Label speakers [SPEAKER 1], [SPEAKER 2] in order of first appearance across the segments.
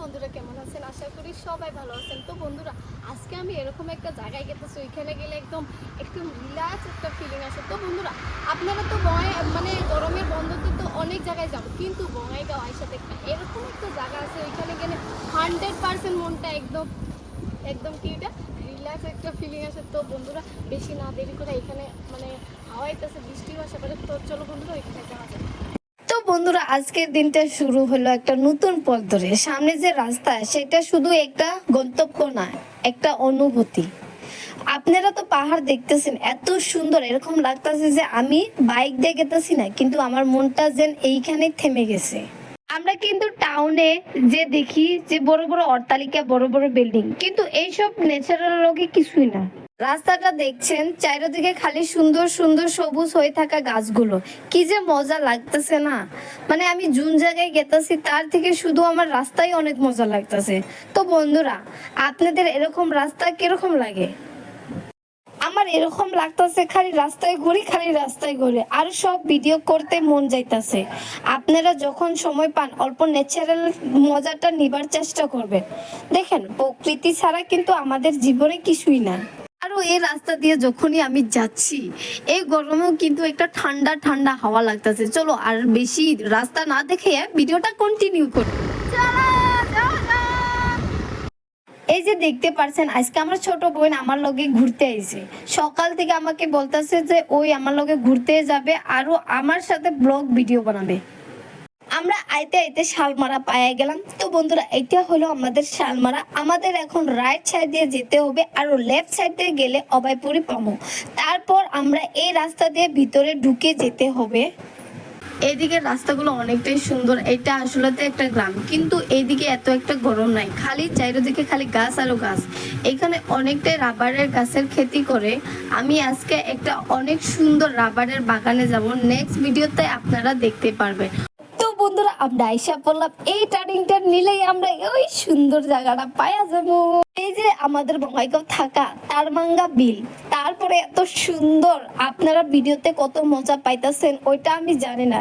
[SPEAKER 1] বন্ধুরা কেমন আছেন? আশা করি সবাই ভালো আছেন। তো বন্ধুরা, আজকে আমি এরকম একটা জায়গায় গেতেছি, ওইখানে গেলে একদম একটু রিল্যাক্স একটা ফিলিং আসে। তো বন্ধুরা, আপনারা তো বয় মানে গরমের বন্ধতে তো অনেক জায়গায় যাব, কিন্তু বঙ্গাইগাঁও আইসা দেখবেন, এরকম একটা জায়গা আছে, ওইখানে গেলে হান্ড্রেড পার্সেন্ট মনটা একদম একদম কি এটা? রিল্যাক্স একটা ফিলিং আসে। তো বন্ধুরা, বেশি না দেরি করে এখানে মানে হাওয়াইতেছে, বৃষ্টিও আসে পারে তো চলো বন্ধুরা, ওইখানে যাওয়া যায়
[SPEAKER 2] বন্ধুরা, আজকের দিনটা শুরু হলো একটা নতুন পথ ধরে। সামনে যে রাস্তা, সেটা শুধু একটা গন্তব্য না, একটা অনুভূতি। আপনারা তো পাহাড় দেখতেছেন, এত সুন্দর, এরকম লাগতেছে যে আমি বাইক দিয়ে গেতেছি না, কিন্তু আমার মনটা যেন এইখানে থেমে গেছে। আমরা কিন্তু টাউনে যে দেখি যে বড় বড় অট্টালিকা, বড় বড় বিল্ডিং কিন্তু এইসব ন্যাচারাল লোকে কিছুই না। রাস্তাটা দেখছেন, চারিদিকে খালি সুন্দর সুন্দর সবুজ হয়ে থাকা গাছগুলো। কি যে মজা লাগতেছে না? মানে আমি জুন জায়গায় গেতাছি, তার থেকে শুধু আমার রাস্তায় অনেক মজা লাগতেছে। তো বন্ধুরা, আপনাদের এরকম রাস্তা কীরকম লাগে? আমার এরকম লাগতেছে খালি রাস্তায় ঘুরি, খালি রাস্তায় ঘুরে। আর সব ভিডিও করতে মন যাইতাছে। আপনারা যখন সময় পান, অল্প ন্যাচারাল মজাটা নিবার চেষ্টা করবেন। দেখেন, প্রকৃতি ছাড়া কিন্তু আমাদের জীবনে কিছুই না আরও এই রাস্তা দিয়ে যখনই আমি যাচ্ছি, এই গরমেও কিন্তু একটা ঠান্ডা ঠান্ডা হাওয়া লাগতেছে। চলো আর বেশি রাস্তা না দেখে ভিডিওটা কন্টিনিউ করি। এই যে দেখতে পারছেন, আজকে আমার ছোট বোন আমার লগে ঘুরতে আইছে। সকাল থেকে আমাকে বলতেছে যে, ওই আমার লগে ঘুরতে যাবে, আরও আমার সাথে ব্লগ ভিডিও বানাবে। আমরা আইতে আইতে শালমারা পায়ে গেলাম। তো বন্ধুরা এটা হলো আমাদের শালমারা। আমাদের এখন রাইট সাইড দিয়ে যেতে হবে আর লেফট সাইড দিয়ে গেলে অভয়পুরি পাবো। তারপর আমরা এই রাস্তা দিয়ে ভিতরে ঢুকে যেতে হবে। এইদিকে রাস্তাগুলো অনেকটাই সুন্দর। এটা আসলে একটা গ্রাম। কিন্তু এইদিকে এত একটা গরম নাই। খালি চারিদিকে খালি গাছ আরও গাছ। এখানে অনেকটাই রাবারের গাছের খেতি করে। আমি আজকে একটা অনেক সুন্দর রাবারের বাগানে যাব। নেক্সট ভিডিওতে আপনারা দেখতে পারবেন। বন্ধুরা আমরা আইসা পড়লাম এই টার্নিংটা নিলেই আমরা ওই সুন্দর জায়গাটা পাওয়া যাব। এই যে আমাদের বঙ্গাইগাঁও থাকা তারমাঙ্গা বিল, তারপরে এত সুন্দর, আপনারা ভিডিওতে কত মজা পাইতাছেন, ওইটা আমি জানি না।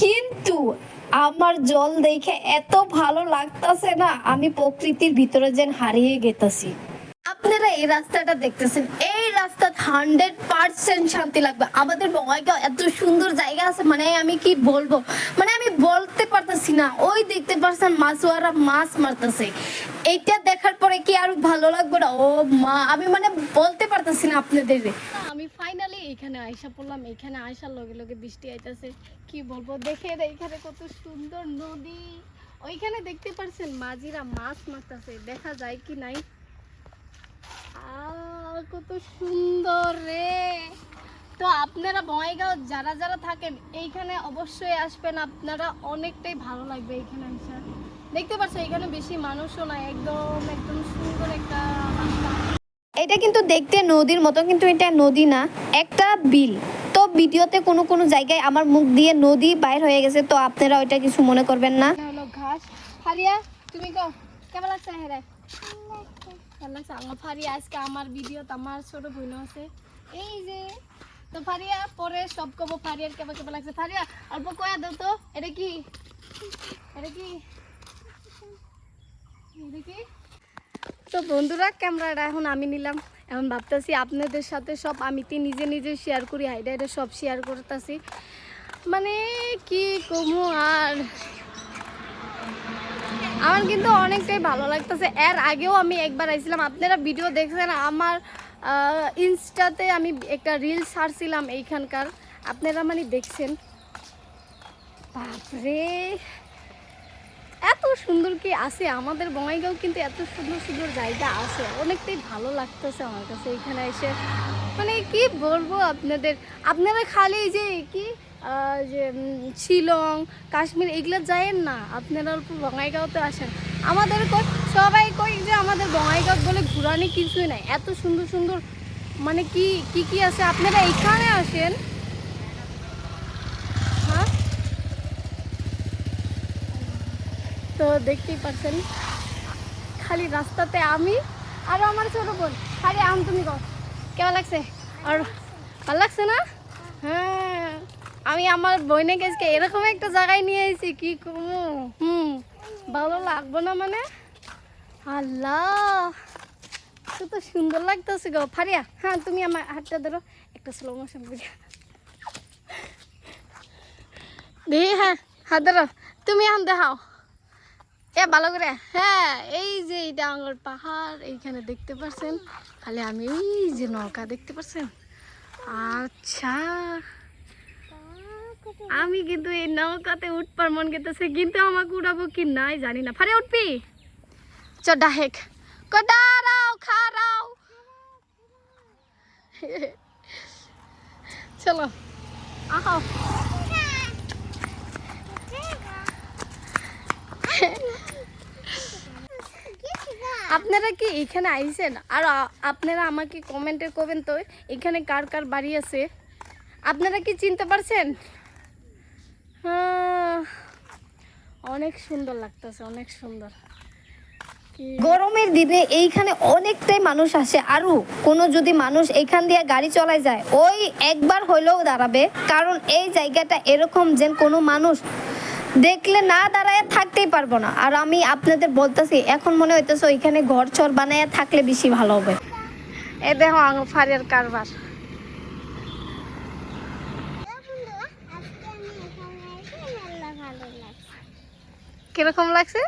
[SPEAKER 2] কিন্তু আমার জল দেখে এত ভালো লাগতাছে না, আমি প্রকৃতির ভিতরে যেন হারিয়ে গেতাছি। আপনারা এই রাস্তাটা দেখতেছেন, এই রাস্তা হান্ড্রেড পার্সেন্ট শান্তি লাগবে। আমাদের বঙ্গাইগাঁও এত সুন্দর জায়গা আছে মানে আমি কি বলব? মানে আমি বলতে পারতেছি না। ওই দেখতে পারছেন মাছুয়ারা মাছ মারতেছে। এইটা দেখার পরে কি আরও ভালো লাগবে না? ও মা, আমি মানে বলতে পারতেছি না আপনাদের।
[SPEAKER 1] আমি ফাইনালি এখানে আইসা পড়লাম। এখানে আইসার লগে লগে বৃষ্টি আইতাছে। কি বলব? দেখে এখানে কত সুন্দর নদী। ওইখানে দেখতে পারছেন মাঝিরা মাছ মারতেছে। দেখা যায় কি নাই? কত সুন্দর রে। তো আপনারা বঙ্গাইগাঁও যারা যারা থাকেন এইখানে অবশ্যই আসবেন। আপনারা অনেকটাই ভালো লাগবে এইখানে আইসা। দেখতে পাচ্ছেন এখানে বেশি মানুষও নাই একদম একদম সুন্দর একটা রাস্তা।
[SPEAKER 2] এটা কিন্তু দেখতে নদীর মতো কিন্তু এটা নদী না একটা বিল। তো ভিডিওতে কোনো কোনো জায়গায় আমার মুখ দিয়ে নদী বাইর হয়ে গেছে তো আপনারা ওইটা কিছু মনে করবেন না।
[SPEAKER 1] হলো ঘাস। ফারিয়া তুমি কো কেমন লাগছে হেরে? ভালো লাগছে? আমার ফারিয়া আজকে আমার আমার ছোট বোন আছে। এই যে তো ফারিয়া, পরে সব কব ফারিয়ার কেমন কেমন লাগছে। ফারিয়া, অল্প কয়া দাও তো, এটা কি? এটা কি? এটা তো বন্ধুরা, ক্যামেরাটা এখন আমি নিলাম। এখন ভাবতেছি আপনাদের সাথে সব আমি তো নিজে নিজে শেয়ার করি, হাইডা হাইডা সব শেয়ার করতেছি। মানে কি কমু আর? আমার কিন্তু অনেকটাই ভালো লাগতেছে। এর আগেও আমি একবার আইছিলাম, আপনারা ভিডিও দেখছেন, আমার ইনস্টাতে আমি একটা রিল ছাড়ছিলাম এইখানকার। আপনারা মানে দেখছেন। বাপরে! এত সুন্দর কি আছে? আমাদের বঙ্গাইগাঁও কিন্তু এত সুন্দর সুন্দর জায়গা আছে। অনেকটাই ভালো লাগতেছে আমার কাছে এখানে এসে। মানে কি বলব আপনাদের? আপনারা খালি যে কি যে শিলং, কাশ্মীর, এগুলো যায়েন না। আপনারা অল্প বঙ্গাইগাঁওতে আসেন। আমাদের সবাই কই যে আমাদের বঙ্গাইগাঁও বলে ঘুরানি কিছুই নাই। এত সুন্দর সুন্দর মানে কি কি কি আছে? আপনারা এখানে আসেন। হ্যাঁ? তো দেখতেই পাচ্ছেন, খালি রাস্তাতে আমি আর আমার ছোট বোন। খালি আম তুমি কও কেমন লাগছে? আর ভালো লাগছে না? হ্যাঁ আমি আমার বোনে গেছকে এরকম একটা জায়গায় নিয়ে এসেছি কি করব? হুম, ভালো লাগবে না মানে? আল্লাহ কত সুন্দর লাগতেছে গো। ফারিয়া হ্যাঁ তুমি আমার হাতটা ধরো। একটা স্লো মোশন ভিডিও দেখি হ্যাঁ হাত ধরো। তুমি এখন দেখাও। এ, ভালো করে। হ্যাঁ এই যে এই ডাঙ্গর পাহাড়, এইখানে দেখতে পাচ্ছেন খালি আমি এই যে নৌকা দেখতে পাচ্ছেন আচ্ছা। আমি কিন্তু এই নৌকাতে উঠবার মন গেতেছে, কিন্তু আমাকে উঠাবো কি নাই জানি না। ফারে উঠবি? চ ডাহেক কো দাঁড়াও খারাও চলো। আপনারা কি এখানে আইছেন? আর আপনারা আমাকে কমেন্টে করবেন তো এখানে কার কার বাড়ি আছে? আপনারা কি চিনতে পারছেন? হ্যাঁ, অনেক সুন্দর লাগতেছে অনেক সুন্দর।
[SPEAKER 2] গরমের দিনে এইখানে অনেকটাই মানুষ আসে। আরও কোনো যদি মানুষ এইখান দিয়ে গাড়ি চলাই যায় ওই একবার হইলেও দাঁড়াবে। কারণ এই জায়গাটা এরকম যে কোনো মানুষ দেখলে না দাঁড়ায় থাকতেই পারব না। আর আমি আপনাদের বলতেছি এখন মনে হইতেছে ওইখানে ঘর চর বানায় থাকলে বেশি ভালো হবে।
[SPEAKER 1] এ দেখো ফারের কারবার। কীরকম লাগছে?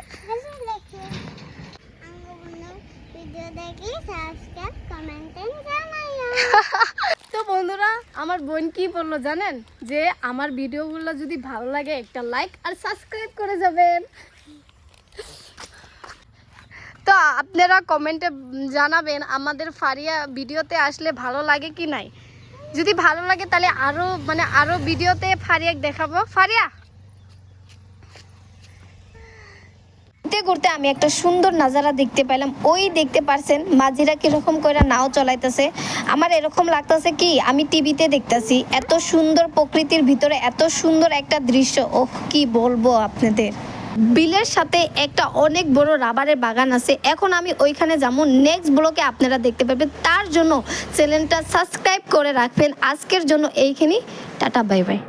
[SPEAKER 3] সাবস্ক্রাইব
[SPEAKER 1] তো বন্ধুরা, আমার বোন কি বলল জানেন? যে আমার ভিডিওগুলো যদি ভালো লাগে, একটা লাইক আর সাবস্ক্রাইব করে যাবেন। তো আপনারা কমেন্টে জানাবেন, আমাদের ফারিয়া ভিডিওতে আসলে ভালো লাগে কি নাই? যদি ভালো লাগে তাহলে আরও মানে আরও ভিডিওতে ফারিয়াক দেখাবো। ফারিয়া!
[SPEAKER 2] ঘুরতে ঘুরতে আমি একটা সুন্দর নাজারা দেখতে পেলাম। ওই দেখতে পারছেন, মাঝিরা কীরকম করে নাও চলাইতেছে। আমার এরকম লাগতেছে কি, আমি টিভিতে দেখতেছি, এত সুন্দর প্রকৃতির ভিতরে, এত সুন্দর একটা দৃশ্য। ওহ, কি বলব আপনাদের। বিলের সাথে একটা অনেক বড় রাবারের বাগান আছে। এখন আমি ওইখানে যাব। নেক্সট ব্লকে আপনারা দেখতে পাবেন তার জন্য চ্যানেলটা সাবস্ক্রাইব করে রাখবেন। আজকের জন্য এইখানেই। Tata bye bye